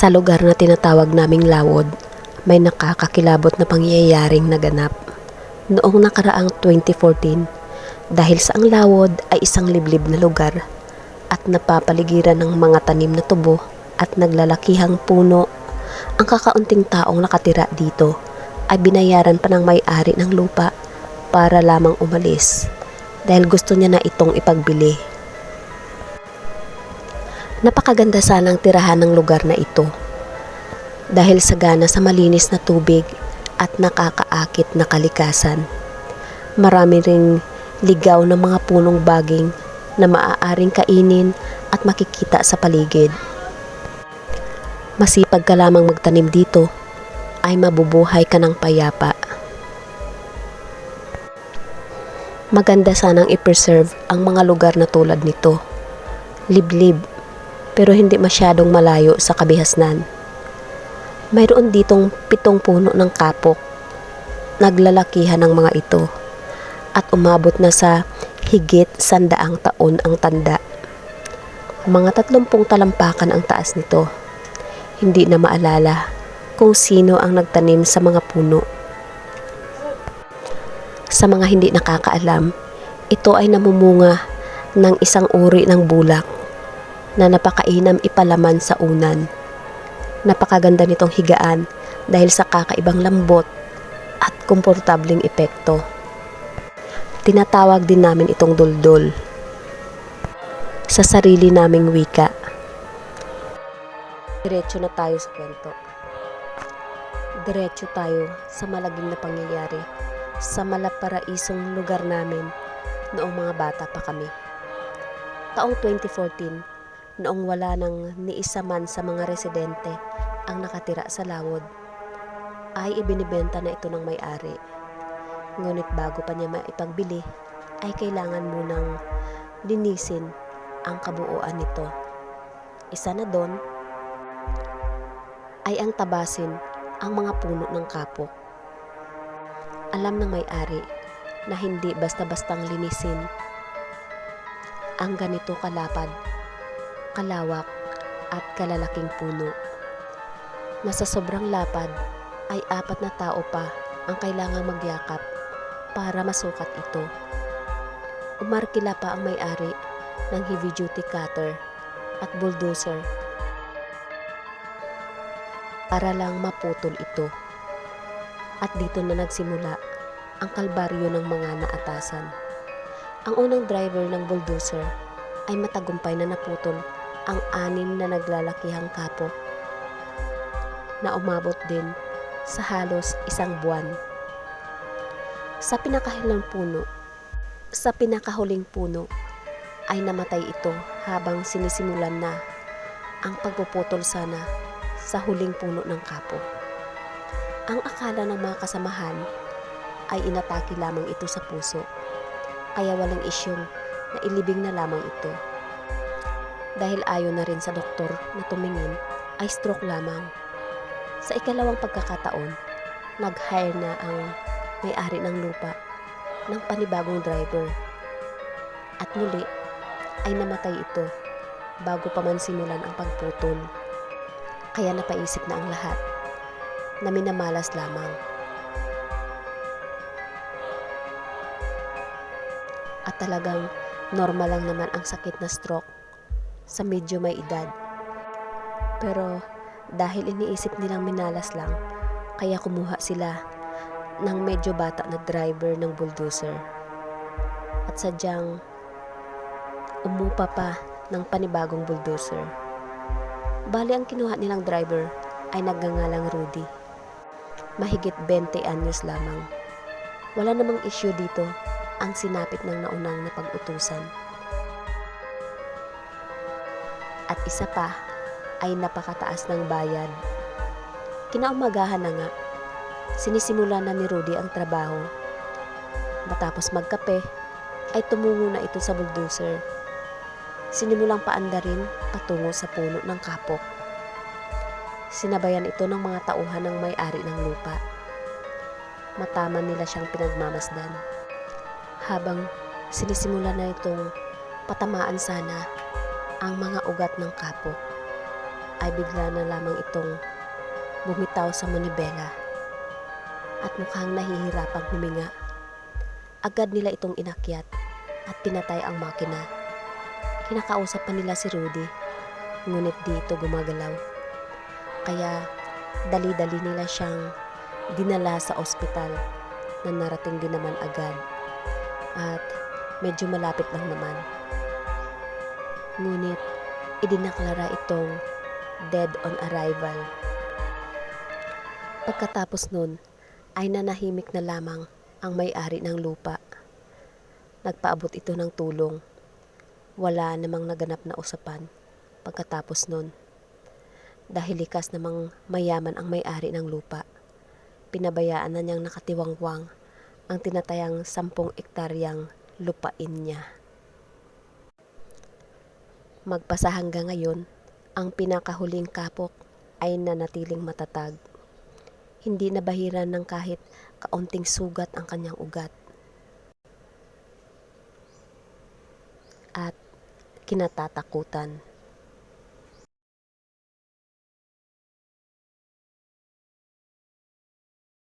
Sa lugar na tinatawag naming Lawod, may nakakakilabot na pangyayaring naganap. Noong nakaraang 2014, dahil sa ang Lawod ay isang liblib na lugar at napapaligiran ng mga tanim na tubo at naglalakihang puno, ang kakaunting taong nakatira dito ay binayaran pa ng may-ari ng lupa para lamang umalis dahil gusto niya na itong ipagbili. Napakaganda sanang tirahan ng lugar na ito dahil sagana sa malinis na tubig at nakakaakit na kalikasan. Marami ring ligaw ng mga punong baging na maaaring kainin at makikita sa paligid. Masipag ka lamang magtanim dito ay mabubuhay ka ng payapa. Maganda sanang i-preserve ang mga lugar na tulad nito. Liblib, pero hindi masyadong malayo sa kabihasnan. Mayroon ditong pitong puno ng kapok. Naglalakihan ng mga ito at umabot na sa higit sandaang taon ang tanda. Mga tatlumpong talampakan ang taas nito. Hindi na maalala kung sino ang nagtanim sa mga puno. Sa mga hindi nakakaalam, ito ay namumunga ng isang uri ng bulak na napakainam ipalaman sa unan. Napakaganda nitong higaan dahil sa kakaibang lambot at komportabling epekto. Tinatawag din namin itong duldul sa sarili naming wika. Diretso na tayo sa kwento. Diretso tayo sa malagim na pangyayari sa malaparaisong lugar namin noong mga bata pa kami. Taong 2014, noong wala nang ni isa man sa mga residente ang nakatira sa lawod, ay ibinibenta na ito ng may-ari. Ngunit bago pa niya maipagbili, ay kailangan munang linisin ang kabuuan nito. Isa na doon ay ang tabasin ang mga puno ng kapok. Alam ng may-ari na hindi basta-bastang linisin ang ganito kalapad, kalawak at kalalaking puno. Nasa sobrang lapad ay apat na tao pa ang kailangang magyakap para masukat ito. Umarkila pa ang may-ari ng heavy duty cutter at bulldozer para lang maputol ito. At dito na nagsimula ang kalbaryo ng mga naatasan. Ang unang driver ng bulldozer ay matagumpay na naputol ang anim na naglalakihang kapok na umabot din sa halos isang buwan. Sa pinakahuling puno, sa pinakahuling puno ay namatay ito habang sinisimulan na ang pagpuputol sana sa huling puno ng kapok. Ang akala ng mga kasamahan ay inatake lamang ito sa puso, kaya walang isyong na ilibing na lamang ito. Dahil ayon na rin sa doktor na tumingin, ay stroke lamang. Sa ikalawang pagkakataon, nag-hire na ang may-ari ng lupa ng panibagong driver. At muli ay namatay ito bago pa man simulan ang pagputol. Kaya napaisip na ang lahat na minamalas lamang. At talagang normal lang naman ang sakit na stroke sa medyo may edad. Pero dahil iniisip nilang minalas lang, kaya kumuha sila ng medyo bata na driver ng bulldozer. At sadyang umupa pa ng panibagong bulldozer. Bali ang kinuha nilang driver ay nagngangalang Rudy. Mahigit 20 anyos lamang. Wala namang issue dito ang sinapit ng naunang na At isa pa ay napakataas ng bayad. Kinaumagahan na nga, sinisimula na ni Rudy ang trabaho. Matapos magkape, ay tumungo na ito sa bulldozer. Sinimulang paandarin patungo sa puno ng kapok. Sinabayan ito ng mga tauhan ng may-ari ng lupa. Mataman nila siyang pinagmamasdan. Habang sinisimula na itong patamaan sana ang mga ugat ng kapok. ay bigla na lamang itong bumitaw sa manibela at mukhang nahihirapang huminga. Agad nila itong inakyat at pinatay ang makina. Kinakausap pa nila si Rudy, ngunit dito gumagalaw. Kaya dali-dali nila siyang dinala sa ospital na narating din naman agad at medyo malapit lang naman. Ngunit idinaklara itong dead on arrival. Pagkatapos nun ay nanahimik na lamang ang may-ari ng lupa. Nagpaabot ito ng tulong. Wala namang naganap na usapan pagkatapos nun. Dahil likas namang mayaman ang may-ari ng lupa. Pinabayaan na niyang nakatiwangwang ang tinatayang sampung ektaryang lupain niya. Magpasa hanggang ngayon, ang pinakahuling kapok ay nanatiling matatag. Hindi nabahiran ng kahit kaunting sugat ang kanyang ugat. At kinatatakutan